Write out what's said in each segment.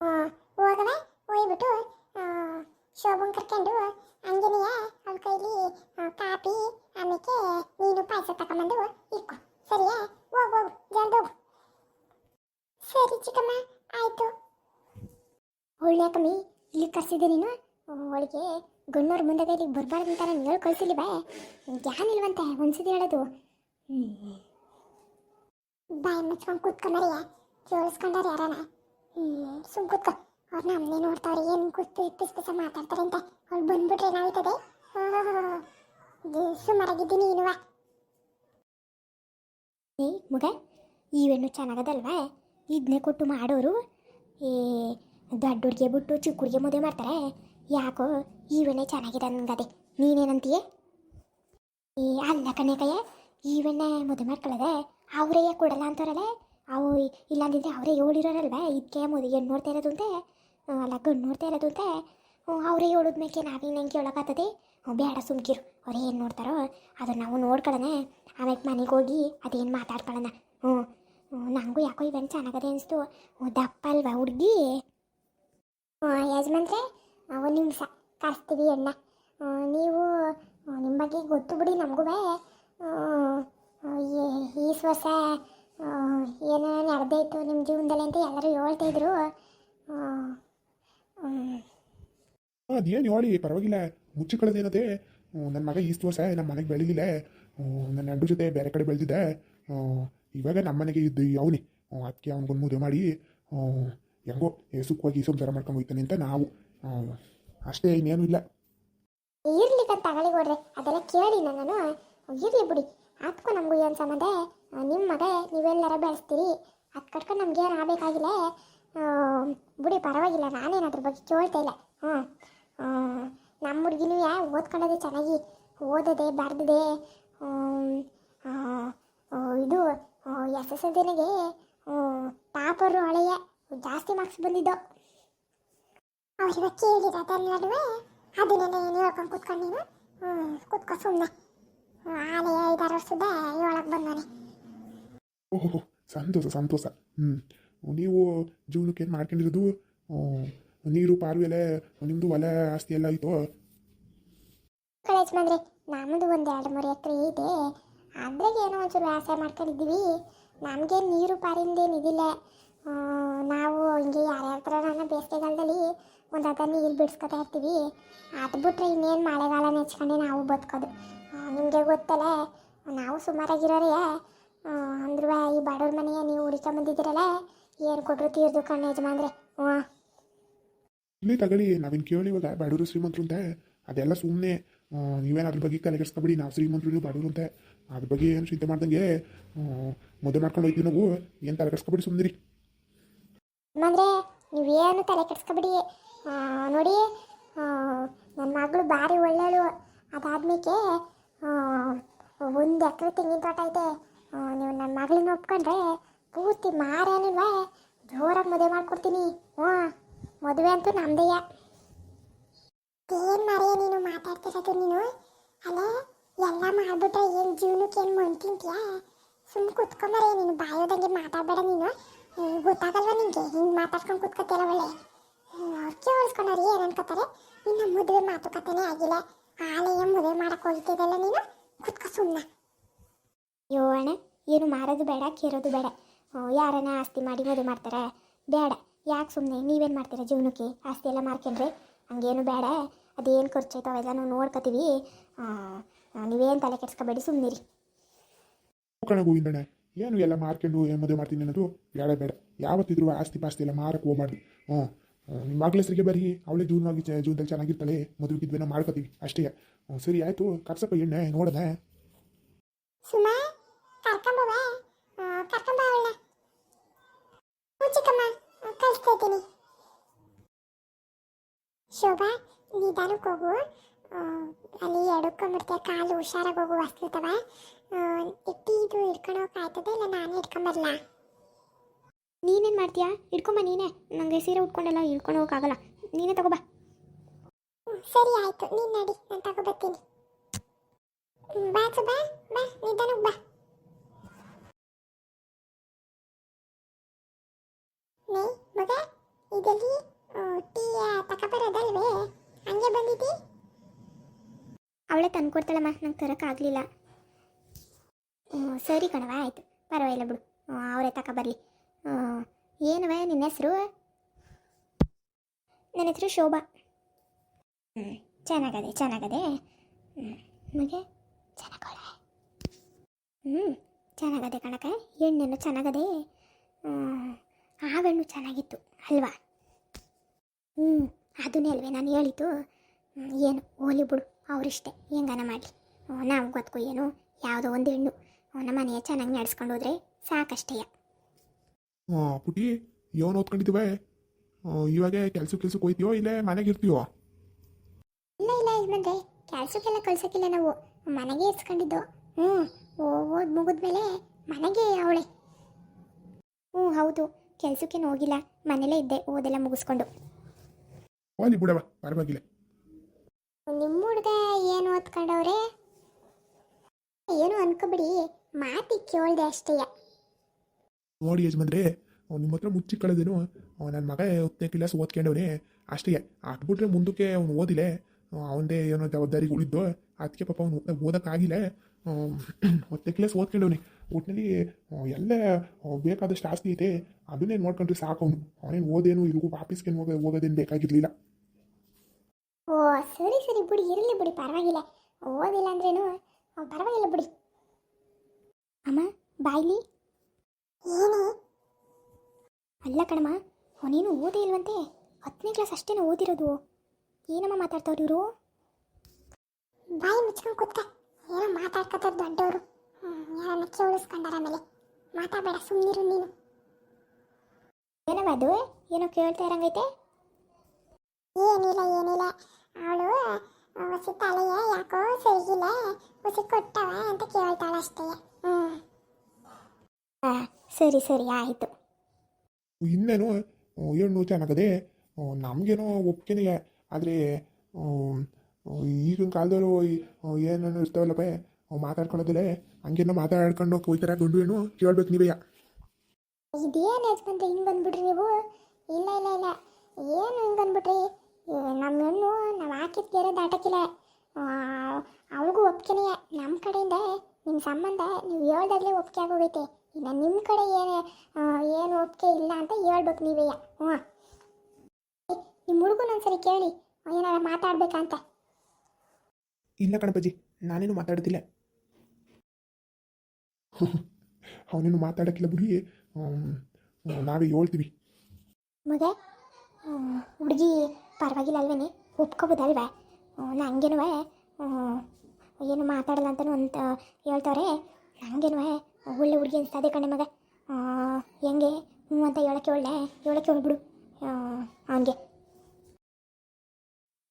ಹೋಗವ ಹೋಗ್ಬಿಟ್ಟು ಶೋಭನ್ ಕರ್ಕೊಂಡು ಅಂಜನೇಯ ಅವಳ ಕೈಲಿ ಕಾಫಿ ಆಮೇಲೆ ನೀನು ಪಾಯಸ ತಗೊಂಬಂದು ಇಕ್ಕು ಸರಿಯಾ? ಹೋಗು ಹೋಗು, ಜಲ್ದಿ ಹೋಗು. ಸರಿ ಚಿಕ್ಕಮ್ಮ, ಆಯ್ತು. ಒಳ್ಳೆ ಇಲ್ಲಿ ಕರ್ಸಿದ್ದೆ ನೀನು? ಅವಳಿಗೆ ಗಣ್ಣವ್ರ ಮುಂದೆ ಇಲ್ಲಿಗೆ ಬರಬಾರ್ದು ಅಂತ ನಾನು ಹೇಳಿ ಕಳ್ಸಿಲಿ ಬಾ. ಜ್ಞಾನಿಲ್ವಂತೆ ಒಂದ್ಸತಿ ಹೇಳೋದು. ಬಾಯಿ ಮುಚ್ಕೊಂಡು ಕೂತ್ಕೊಂಡಾರಿಯ ಕೇಳಿಸ್ಕೊಂಡಾರ ಯಾರನ? ಸುಮ್ ಕೂತ್ಕ. ಅವ್ರು ನಮ್ಮನೆ ನೋಡ್ತಾವ್ರೆ, ಏನು ಕೂತು ಪಿಸ್ ಪಿಸ ಮಾತಾಡ್ತಾರೆ ಅಂತ. ಅವ್ಳು ಬಂದ್ಬಿಟ್ರೆ ಏನಾಗ್ತದೆ ಸುಮಾರಾಗಿದ್ದೀನಿ ನೀನುವ ಏ ಮಗ ಇವೆಣ್ಣು ಚೆನ್ನಾಗದಲ್ವಾ? ಇದನ್ನೇ ಕೊಟ್ಟು ಮಾಡೋರು. ಏ ದೊಡ್ಡ ಹುಡುಗಿ ಬಿಟ್ಟು ಚಿಕ್ಕ ಹುಡುಗಿ ಮದುವೆ ಮಾಡ್ತಾರೆ. ಯಾಕೋ ಈವೆಣ್ಣೆ ಚೆನ್ನಾಗಿದೆ ನನ್ಗದೆ ನೀನೇನಂತೀಯ? ಏ, ಅಲ್ಲ ಈ ವೆಣ್ಣೆ ಮದುವೆ ಮಾಡ್ಕೊಳ್ಳದೆ, ಅವರೇ ಕೊಡಲ್ಲ ಅಂತಾರಲ್ಲ ಅವು ಇಲ್ಲಾಂದಿದ್ರೆ ಅವರೇ ಹೇಳಿರೋರಲ್ವ? ಇದಕ್ಕೆ ಮುದಿ ಹೆಣ್ಣು ನೋಡ್ತಾ ಇರೋದು ಅಂತೆ? ಅಲ್ಲ ಗಂಡು ನೋಡ್ತಾ ಇರೋದು ಅಂತೆ? ಅವರೇ ಹೇಳಿದ್ಮೇಕೆ ನಾವೇನು ಹೆಂಗೆ ಕೇಳೋಕ್ಕಾಗ್ತದೆ? ಬೇಡ ಸುಮ್ಕಿರು. ಅವ್ರು ಏನು ನೋಡ್ತಾರೋ ಅದು ನಾವು ನೋಡ್ಕೊಳ್ಳೋಣ. ಆಮೇಲೆ ಮನೆಗೆ ಹೋಗಿ ಅದೇನು ಮಾತಾಡ್ಕೊಳ್ಳೋಣ. ಹ್ಞೂ ನನಗೂ ನಂಗೂ ಯಾಕೋ ಇವೆಂಟ್ ಚೆನ್ನಾಗದೆ ಅನಿಸ್ತು. ದಪ್ಪ ಅಲ್ವಾ ಹುಡುಗಿ? ಯಜಮಾನ್ರೆ ಒಂದು ನಿಮಿಷ. ಕರೆಸ್ತೀವಿ ಎಣ್ಣೆ ಆ, ನೀವು ನಿಮ್ಮ ಬಗ್ಗೆ ಗೊತ್ತು ಬಿಡಿ ನಮಗೂ ಈ ವರ್ಷ ಏನೋ ನಡೆದೈತು ನಿಮ್ಮ ಜೀವನದಲ್ಲಿ ಅಂತ ಎಲ್ಲರೂ ಹೇಳ್ತಾಯಿದ್ರು ಅದೇನು ಹೇಳಿ ಪರವಾಗಿಲ್ಲ. ಮುಚ್ಚಿಕೊಳ್ಳೋದೇನದೆ? ನನ್ನ ಮಗ ಈಸ್ಟ್ ವರ್ಷ ನಮ್ಮ ಮನೆಗೆ ಬೆಳೀಲಿಲ್ಲ ನನ್ನ ಗಂಡು ಜೊತೆ ಬೇರೆ ಕಡೆ ಬೆಳೆದಿದ್ದೆ. ಇವಾಗ ನಮ್ಮ ಮನೆಗೆ ಇದ್ದು ಅವನೇ. ಅದಕ್ಕೆ ಅವ್ನಿಗೊಂದು ಮದುವೆ ಮಾಡಿ ಹೆಂಗೋ ಸುಖವಾಗಿ ಸಂಸಾರ ಮಾಡ್ಕೊಂಡು ಹೋಗ್ತಾನೆ ಅಂತ ನಾವು ಅಷ್ಟೇ ಇನ್ನೇನು ಇಲ್ಲ. ಇರ್ಲಿಕ್ಕಂತ ತಗೊಳ್ಳಿ ಕೊಡ್ರಿ ಅದೆಲ್ಲ ಕೇಳಿ ನಾನು ಇರ್ಲಿ ಬಿಡಿ. ಅದಕ್ಕೂ ನಮಗೂ ಏನು ಸಂಬಂಧ? ನಿಮ್ಮ ಮಗ, ನೀವೆಲ್ಲರ ಬೆಳೆಸ್ತೀರಿ. ಅದು ಕಟ್ಕೊಂಡು ನಮ್ಗೆ ಏನು ಆಗಬೇಕಾಗಿಲ್ಲ? ಬಿಡಿ, ಪರವಾಗಿಲ್ಲ. ನಾನೇನು ಅದ್ರ ಬಗ್ಗೆ ಕೇಳ್ತಾ ಇಲ್ಲ. ಹ್ಞೂ ನಮ್ಮ ಹುಡುಗಿನೂ ಯಾ, ಓದ್ಕೊಳ್ಳೋದೆ ಚೆನ್ನಾಗಿ, ಓದದೆ, ಬರ್ದದೆ. ಇದು ಎಸ್ ಎಸ್ ಎಲ್ ಸಿನಿಗೆ ಟಾಪರು ಹಳೆಯ, ಜಾಸ್ತಿ ಮಾರ್ಕ್ಸ್ ಬಂದಿದ್ದು. ಅವ್ರಿಗ ನಡುವೆ. ಅದನ್ನೇ ಏನು ಹೇಳ್ಕೊಂಡು ಕೂತ್ಕೊಂಡು ನೀನು? ಕೂತ್ಕೊ ಸುಮ್ಮನೆ ಆಲೆ ಐದಾರು ವರ್ಷದ ಏಳಕ್ಕೆ ಬಂದಾನೆ ಓಹೋ ಸಂತೋಷ ಸಂತೋಷ. ಹ್ಞೂ ನೀವು ಜೀವನಕ್ಕೆ ಏನು ಮಾಡ್ಕೊಂಡಿರೋದು? ನೀರು ಪಾರು ಎಲ್ಲ ನಿಮ್ಮದು ಹೊಲ ಆಸ್ತಿ ಎಲ್ಲ ಆಯಿತು? ಕಾಲೇಜ್ ಬಂದ್ರೆ ನಮ್ಮದು ಒಂದು ಎರಡು ಮೂರು ಎಕರೆ ಇದೆ. ಅದ್ರಾಗ ಏನೋ ಒಂಚೂರು ವ್ಯವಸಾಯ ಮಾಡ್ಕೊಂಡಿದ್ದೀವಿ. ನಮಗೆ ನೀರು ಪಾರಿಂದ ಇದಿಲ್ಲ. ಆ, ನಾವು ಹಿಂಗೆ ಯಾರ್ಯಾರ ನಾನು ಬೇಸಿಗೆಗಾಲದಲ್ಲಿ ಒಂದು ಅದ ನೀರು ಬಿಡಿಸ್ಕೊತಾ ಇರ್ತೀವಿ. ಅದು ಬಿಟ್ರೆ ಇನ್ನೇನು ಮಳೆಗಾಲ ನೆಚ್ಕೊಂಡು ನಾವು ಬದುಕೋದು. ನಿಮಗೆ ಗೊತ್ತಲ್ಲ ನಾವು ಸುಮಾರಾಗಿರೋರೇ. ಅಂದ್ರೂ ಈ ಬಡವ್ರ ಮನೆಯ ನೀವು ಹುಡ್ಕೊಂಬಂದಿದ್ದೀರಲ್ಲ ಏನು ಕೊಟ್ಟರು ತೀರ್ದು ಕಣ್ಣು ಯಜಮಾನ್ರೆ? ಹ್ಞೂ. ಇಲ್ಲಿ ತಗೊಳ್ಳಿ ನಾವಿನ್ ಕೇಳಿ ಇವಾಗ ಬಡವರು ಶ್ರೀಮಂತರು ಅಂತ. ಅದೆಲ್ಲ ಸುಮ್ಮನೆ ನೀವೇನು ಅದ್ರ ಬಗ್ಗೆ ಕಲೆಗರ್ಸ್ಕೊಬಿಡಿ ನಾವು ಶ್ರೀಮಂತರು ನೀವು ಬಡವರು ಅಂತ. ಅದ್ರ ಬಗ್ಗೆ ಏನು ಚಿಂತೆ ಮಾಡ್ದಂಗೆ ಮದುವೆ ಮಾಡ್ಕೊಂಡು ಹೋಗ್ತೀವಿ ನಾವು. ಏನು ತಲೆ ಕೆಡಿಸ್ಕೊಬೇಡಿ ಸುಮ್ಮನಿರಿ ಅಂದ್ರೆ ನೀವೇನು ತಲೆ ಕೆಡ್ಸ್ಕೊಬಿಡಿ. ನೋಡಿ ನನ್ನ ಮಗಳು ಭಾರಿ ಒಳ್ಳೆಯಳು ಅದಾದ್ಮೇಲೆ ಒಂದು ಎಕರೆ ತೆಂಗಿನ ತೋಟ ಐತೆ. ನೀವು ನನ್ನ ಮಗಳನ್ನ ಒಪ್ಕೊಂಡ್ರೆ ಪೂರ್ತಿ ಮಾರೇನಿಲ್ವ ಜೋರಾಗಿ ಮದುವೆ ಮಾಡ್ಕೊಡ್ತೀನಿ. ಹ್ಞೂ, ಮದುವೆ ಅಂತೂ ನಮ್ದೆಯ ಏನು ಮರೆಯ ನೀನು ಮಾತಾಡ್ತಿರೋದು ನೀನು? ಅಲ್ಲ ಎಲ್ಲ ಮಾಡಿಬಿಟ್ರೆ ಏನು ಜೀವನಕ್ಕೆ ಏನು ಮಣ್ಣು ಸುಮ್ ಸುಮ್ಮನೆ ಕುತ್ಕೊಂಬರೇ ನೀನು ಬಾಯೋದಂಗೆ ಮಾತಾಡಬೇಡ ನೀನು. ಗೊತ್ತಾಗಲ್ವ ಗೊತ್ತಾಗಲ್ವಾ ನಿಂಗೆ? ಹಿಂಗೆ ಮಾತಾಡ್ಕೊಂಡು ಕುತ್ಕೊತೀರ ಒಳ್ಳೆ. ಅವ್ರು ಕೇಳಿಸ್ಕೊಂಡವ್ರು ಏನು ಅನ್ಕೋತಾರೆ? ಇನ್ನು ಮದುವೆ ಮಾತುಕತೆನೇ ಆಗಿಲ್ಲ. ಆಲೆಯ ಮದುವೆ ಮಾಡಕ್ಕೆ ಹೋಗ್ತಿದ್ದಲ್ಲ ನೀನು? ಕುತ್ಕ ಸುಮ್ಮನೆ ಅಯ್ಯೋ ಅಣ್ಣ, ಏನು ಮಾರೋದು ಬೇಡ, ಕೇರೋದು ಬೇಡ. ಯಾರನ್ನ ಆಸ್ತಿ ಮಾಡಿ ಮದುವೆ ಮಾಡ್ತಾರೆ? ಬೇಡ. ಯಾಕೆ ಸುಮ್ಮನೆ ನೀವೇನು ಮಾಡ್ತೀರಾ ಜೀವನಕ್ಕೆ? ಆಸ್ತಿ ಎಲ್ಲ ಮಾರ್ಕೊಂಡ್ರೆ? ಹಂಗೇನು ಬೇಡ. ಅದೇನು ಖರ್ಚಾಯ್ತು ಅವೆಲ್ಲ ನಾವು ನೋಡ್ಕೋತೀವಿ. ನೀವೇನು ತಲೆ ಕೆಡ್ಸ್ಕೊಬೇಡಿ ಸುಮ್ಮನಿರಿ ಕಣ ಏನು ಎಲ್ಲ ಮಾರ್ಕೊಂಡು ಮದುವೆ ಮಾಡ್ತೀನಿ ಅನ್ನೋದು? ಬೇಡ ಬೇಡ. ಯಾವತ್ತಿದ್ರು ಆಸ್ತಿ ಪಾಸ್ತಿ ಎಲ್ಲ ಮಾರಕ್ಕೆ ಹೋಗ್ಬಾರ್ದು. ಹ್ಞೂ ನಿಮ್ಮ ಮಗಳ ಹೆಸರಿಗೆ ಬರ್ರಿ ಅವಳೇ ಜೀವನವಾಗಿ ಚ- ಚೆನ್ನಾಗಿ ಚೆನ್ನಾಗಿರ್ತಾಳೆ ಮದುವೆ ಗಿದ್ವೆ ನಾವು ಮಾಡ್ಕೋತೀವಿ, ಅಷ್ಟೇ. ಸರಿ, ಆಯ್ತು, ಕರ್ಸಪ್ಪ ಎಣ್ಣೆ, ನೋಡೋಣ. ಸುಮಾ ಕರ್ಕೊಂಬವ ಕರ್ಕೊಂಬ ಅವಳ ಚಿಕ್ಕಮ್ಮ ಕಳಿಸ್ತಾ ಇದ್ದೀನಿ. ಶೋಭಾ, ನಿಧಾನಕ್ಕೆ ಹೋಗು. ಅಲ್ಲಿ ಎಡಕ್ಕೊಂಬಿಡ್ತೀಯ ಕಾಲು ಹುಷಾರಾಗಿ ಹೋಗು ಹೊಸ್ಲಿತವ ಇಟ್ಟಿ ಇದು ಹಿಡ್ಕೊಂಡು ಹೋಗಕ್ಕೆ ಆಯ್ತದೆ, ಇಲ್ಲ ನಾನೇ ಹಿಡ್ಕೊಂಬರ್ಲಾ? ನೀನೇನು ಮಾಡ್ತೀಯಾ? ಇಟ್ಕೊಂಬ ನೀನೇ. ನನಗೆ ಸೀರೆ ಉಟ್ಕೊಂಡೆಲ್ಲ ಹಿಡ್ಕೊಂಡು ಹೋಗೋಕ್ಕಾಗಲ್ಲ. ನೀನೇ ತಗೋಬಾ. ಸರಿ ಆಯ್ತು. ನೀನು ನಡಿ ನಾನು ತಗೋಬರ್ತೀನಿ. ಬಾ ಸುಬಾ ಬಾ ನಿಧಾನಕ್ಕೆ ಬಾ. ನೇ ಮಗ ಇದೆಲ್ಲಿ? ಟೀ ತಕಬರೋದಲ್ವೇ ಹಂಗೆ ಬಂದಿದ್ದಿ? ಅವಳೇ ತಂದ್ಕೊಡ್ತಾಳಮ್ಮ ನಂಗೆ ತರೋಕ್ಕಾಗಲಿಲ್ಲ ಸರಿ ಕಣವ ಆಯಿತು. ಪರವಾಗಿಲ್ಲ ಬಿಡು. ಅವರೇ ತಗೊಬರ್ಲಿ ಏನವ ನಿನ್ನ ಹೆಸರು? ನನ್ನ ಹೆಸರು ಶೋಭಾ. ಹ್ಞೂ ಚೆನ್ನಾಗದೆ ಚೆನ್ನಾಗದೆ. ಹ್ಞೂ ಮಗೆ ಚೆನ್ನಾಗಳೆ ಹ್ಞೂ ಚೆನ್ನಾಗದೆ ಕಣಕ ಎಣ್ಣೆನು ಚೆನ್ನಾಗದೆ. ಹ್ಮ್, ಆ ಹಣ್ಣು ಚೆನ್ನಾಗಿತ್ತು ಅಲ್ವಾ? ಹ್ಞೂ ಅದನ್ನೇ ಅಲ್ವೇ ನಾನು ಹೇಳಿದ್ದು. ಏನು? ಹೋಲಿ ಬಿಡು. ಅವರಿಷ್ಟೇ. ಹೆಂಗನ ಮಾಡಲಿ? ನಾವು ಗೊತ್ತು ಏನು? ಯಾವುದೋ ಒಂದು ಹೆಣ್ಣು. ನಮ್ಮ ಮನೆಯ ಚೆನ್ನಾಗಿ ನಡೆಸ್ಕೊಂಡು ಹೋದ್ರೆ ಸಾಕಷ್ಟೇಯ ಆ, ಪುಟಿ ಏನು ಓದ್ಕೊಂಡಿದ್ದೀವ? ಇವಾಗ ಕೆಲ್ಸ ಕೆಲ್ಸಕ್ಕೆ ಹೋಯ್ತೀವೋ ಇಲ್ಲೇ ಮನೆಗೆ ಇರ್ತೀವೋ ಇಲ್ಲ ಇಲ್ಲ ಯಜಮಾನ್ರೆ ಕೆಲ್ಸಕ್ಕೆಲ್ಲ ಕಳ್ಸೋಕ್ಕಿಲ್ಲ ನಾವು. ಮನೆಗೆ ಇರ್ಸ್ಕೊಂಡಿದ್ದು ಹ್ಞೂ ಓದ್ ಮುಗಿದ್ಮೇಲೆ ಮನೆಗೆ ಅವಳೆ. ಹ್ಞೂ ಹೌದು. ಕೆಲ್ಸಕ್ಕೇನು ಹೋಗಿಲ್ಲ. ಮನೇಲೇ ಇದ್ದೆ ಓದೆಲ್ಲ ಮುಗಿಸ್ಕೊಂಡು. ಹೋಲಿ ಬಿಡವ ಪರವಾಗಿಲ್ಲ. ನಿಮ್ಮ ಹುಡುಗ ಏನು ಓದ್ಕೊಂಡವ್ರೆ? ಏನು ಅನ್ಕೋಬಿಡಿ ಮಾತಿ ಕೇಳ್ದೆ ಅಷ್ಟೇಯ ನೋಡಿ ಯಜಮಾನ್ರೆ ನಿಮ್ಮ ಹತ್ರ ಮುಚ್ಚಿ ಕಳೆದೇನು ನನ್ನ ಮಗ ಹತ್ತನೇ ಕ್ಲಾಸ್ ಓದ್ಕೊಂಡವನೇ, ಅಷ್ಟೇ ಹಾಕ್ಬಿಟ್ರೆ ಮುಂದಕ್ಕೆ ಅವ್ನು ಓದಿಲ್ಲ. ಅವನದೇ ಏನೋ ಜವಾಬ್ದಾರಿಗೆ ಉಳಿದ್ದು ಅದಕ್ಕೆ ಪಾಪ ಅವ್ನು ಓದೋಕ್ಕಾಗಿಲ್ಲ. ಹತ್ತನೇ ಕ್ಲಾಸ್ ಓದ್ಕೊಂಡವನಿ. ಒಟ್ಟಿನಲ್ಲಿ ಎಲ್ಲ ಬೇಕಾದಷ್ಟು ಆಸ್ತಿ ಐತೆ. ಅದನ್ನೇ ನೋಡ್ಕೊಂಡ್ರೆ ಸಾಕು ಅವನು. ಅವನೇನು ಓದೇನು ಇಲ್ಗೂ ವಾಪಸ್ಗೆ ಹೋಗ, ಹೋಗೋದೇನು ಬೇಕಾಗಿರಲಿಲ್ಲ. ಓ, ಸರಿ ಸರಿ ಬಿಡಿ, ಇರಲಿ ಬಿಡಿ, ಪರವಾಗಿಲ್ಲ. ಓದಿಲ್ಲ ಅಂದ್ರೇನು ಪರವಾಗಿಲ್ಲ ಬಿಡಿ. ಅಮ್ಮ, ಬಾಯ್ಲಿ? ಅಲ್ಲ ಕಣಮ್ಮ ಅವನೇನು ಓದೇ ಇಲ್ವಂತೆ. ಹತ್ತನೇ ಕ್ಲಾಸ್ ಅಷ್ಟೇನ ಓದಿರೋದು. ಏನಮ್ಮ ಮಾತಾಡ್ತವ್ರು ಇವರು? ಬಾಯಿ ಮುಚ್ಕೊಂಡು ಕೂತ್ಕ. ಏನೋ ಮಾತಾಡ್ಕೋತಾರೆ ದೊಡ್ಡವರು. ಯಾರನ್ನ ಕೇಳಿಸ್ಕೊಂಡಾರ ಆಮೇಲೆ. ಮಾತಾಡಬೇಡ ಸುಮ್ಮನಿರು ನೀನು. ಏನಮ್ಮ ಅದು? ಏನೋ ಕೇಳ್ತಾ ಇರಂಗೈತೆ? ಏನಿಲ್ಲ ಏನಿಲ್ಲ. ಅವಳು ಹೊಸಿ ತಲೆಯ ಯಾಕೋ ಸರಿಗಿಲ್ಲ ಹೊಸಿ ಕೊಟ್ಟವ ಅಂತ ಕೇಳ್ತಾಳೆ ಅಷ್ಟೇ ಹ್ಞೂ ಸರಿ ಸರಿ ಆಯಿತು. ಇನ್ನೇನು? ಏಳ್ನೂರು ಚೆನ್ನಾಗದೆ ನಮಗೇನೋ ಒಪ್ಕೆನೇ ಆದರೆ ಈಗಿನ ಕಾಲದಲ್ಲೂ ಏನೇನು ಇರ್ತಾವಲ್ಲಪ್ಪ ಮಾತಾಡ್ಕೊಳ್ಳೋದಿಲ್ಲ. ಹಂಗೇನೋ ಮಾತಾಡ್ಕೊಂಡು ಹೋಗ್ತಾರ ಗಂಡು ಏನು ಕೇಳ್ಬೇಕು ನೀವೇ. ಇದೇನು ಯಜಮಾನ್ರೆ, ಹಿಂಗೆ ಬಂದ್ಬಿಡ್ರಿ ನೀವು? ಇಲ್ಲ ಇಲ್ಲ ಇಲ್ಲ. ಏನು ಹಿಂಗೆ ಬಂದ್ಬಿಟ್ರಿ? ನಮ್ಮ ಹೆಣ್ಣು ನಾವು ಹಾಕಿದ ಬೇರೆ ದಾಟಕ್ಕಿಲ್ಲ. ಅವಳಿಗೂ ಒಪ್ಕೆನೇ ನಮ್ಮ ಕಡೆಯಿಂದ ನಿಮ್ಮ ಸಂಬಂಧ ನೀವು ಹೇಳ್ದಾಗಲೇ ಒಪ್ಪಿಗೆ ಆಗೋಗೈತೆ. ಇನ್ನು ನಿಮ್ಮ ಕಡೆ ಏನು ಏನು ಒಪ್ಪಿಗೆ ಇಲ್ಲ ಅಂತ ಹೇಳ್ಬೇಕು ನೀವೇ ಹ್ಞೂ ನಿಮ್ಮ ಹುಡುಗನ ಒಂದ್ಸರಿ ಕೇಳಿ ಏನಾರ ಮಾತಾಡ್ಬೇಕಂತ. ಇಲ್ಲ ಕಣಪಜ್ಜಿ ನಾನೇನು ಮಾತಾಡ್ತಿಲ್ಲ ಅವನೇನು ಮಾತಾಡೋಕ್ಕಿಲ್ಲ ಬಿಡಿ. ಆಮ್, ನಾವೇ ಹೇಳ್ತೀವಿ. ಮಗ ಹುಡುಗಿ ಪರವಾಗಿಲ್ಲ ಅಲ್ವೇನೆ? ಒಪ್ಕೋಬೋದಲ್ವೇ? ನಂಗೇನು ಏನು ಮಾತಾಡಲ್ಲ ಅಂತಲೂ ಅಂತ ಹೇಳ್ತಾರೆ ನನಗೇನು ಒಳ್ಳೆ ಹುಡುಗಿ ಅನಿಸ್ತದೆ ಕಣೆ ಮಗ. ಹೆಂಗೆ? ಹ್ಞೂ ಅಂತ ಹೇಳೋಕ್ಕೆ ಒಳ್ಳೆ ಹೇಳಕ್ಕೆ ಹೋಗ್ಬಿಡು. ಹಂಗೆ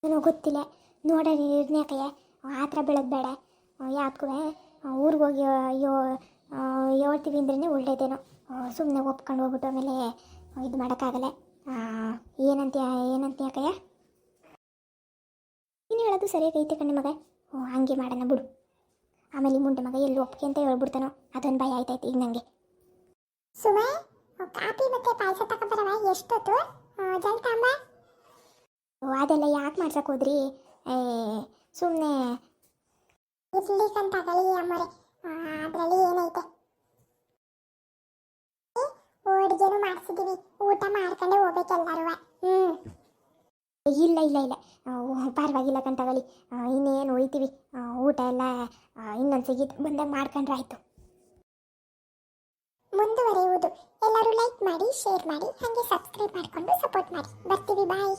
ಏನೋ ಗೊತ್ತಿಲ್ಲ. ನೋಡ ನಿರ್ಣಯಕ್ಕೆ ಆ ಥರ ಬೆಳಗ್ಗೆ ಬೇಡ. ಯಾಕೂ ಊರಿಗೆ ಹೋಗಿ ಆ, ಹೇಳ್ತೀವಿ ಅಂದ್ರೇ ಒಳ್ಳೇದೇನೋ. ಸುಮ್ಮನೆ ಒಪ್ಕೊಂಡು ಹೋಗ್ಬಿಟ್ಟು ಆಮೇಲೆ ಇದು ಮಾಡೋಕ್ಕಾಗಲ್ಲ. ಏನಂತೀಯ ಏನಂತೀಯ ಯಾಕಯ್ಯ ನೀನು ಹೇಳೋದು ಸರಿಯಾಗೈತೆ ಕಣ್ಣೆ ಮಗ. ಹ್ಞೂ ಹಂಗೆ ಮಾಡೋಣ ಬಿಡು. ಆಮೇಲೆ ಈ ಮುಂಡೆ ಮಗ ಎಲ್ಲಿ ಒಪ್ಪಿಗೆ ಅಂತ ಹೇಳ್ಬಿಡ್ತಾನೋ. ಅದೊಂದು ಭಯ ಆಯ್ತಾಯ್ತು ಈಗ ನನಗೆ ಸುಮ ಕಾಫಿ ಮತ್ತೆ ಪಾಯಸ ತಗೊಂಬರವ? ಎಷ್ಟೊತ್ತು? ಜಲ್ ಓ ಅದೆಲ್ಲ ಯಾಕೆ ಮಾಡ್ಸಕ್ಕೆ ಹೋದ್ರಿ? ಸುಮ್ಮನೆ ಇರ್ಲಿಕ್ಕಂತಾಗಲಿ ಅಮ್ಮರೆ. ಅದರಲ್ಲಿ ಏನೈತೆ? ಅಡುಗೆನೂ ಮಾಡಿಸಿದ್ದೀವಿ ಊಟ ಮಾಡ್ಕೊಂಡೆ ಹೋಗ್ಬೇಕು ಎಲ್ಲರೂ ಹ್ಞೂ ಇಲ್ಲ ಇಲ್ಲ ಇಲ್ಲ. ಪರವಾಗಿಲ್ಲ ಕಂತಾಗಲಿ ಇನ್ನೇನು ಉಳಿತೀವಿ. ಊಟ ಎಲ್ಲ ಇನ್ನೊಂದು ಸಿಗಿ ಬಂದಾಗ ಮಾಡ್ಕೊಂಡ್ರೆ ಆಯಿತು. ಮುಂದುವರಿಯುವುದು. ಎಲ್ಲರೂ ಲೈಕ್ ಮಾಡಿ ಶೇರ್ ಮಾಡಿ, ಹಾಗೆ ಸಬ್ಸ್ಕ್ರೈಬ್ ಮಾಡಿಕೊಂಡು ಸಪೋರ್ಟ್ ಮಾಡಿ. ಬರ್ತೀವಿ ಬಾಯ್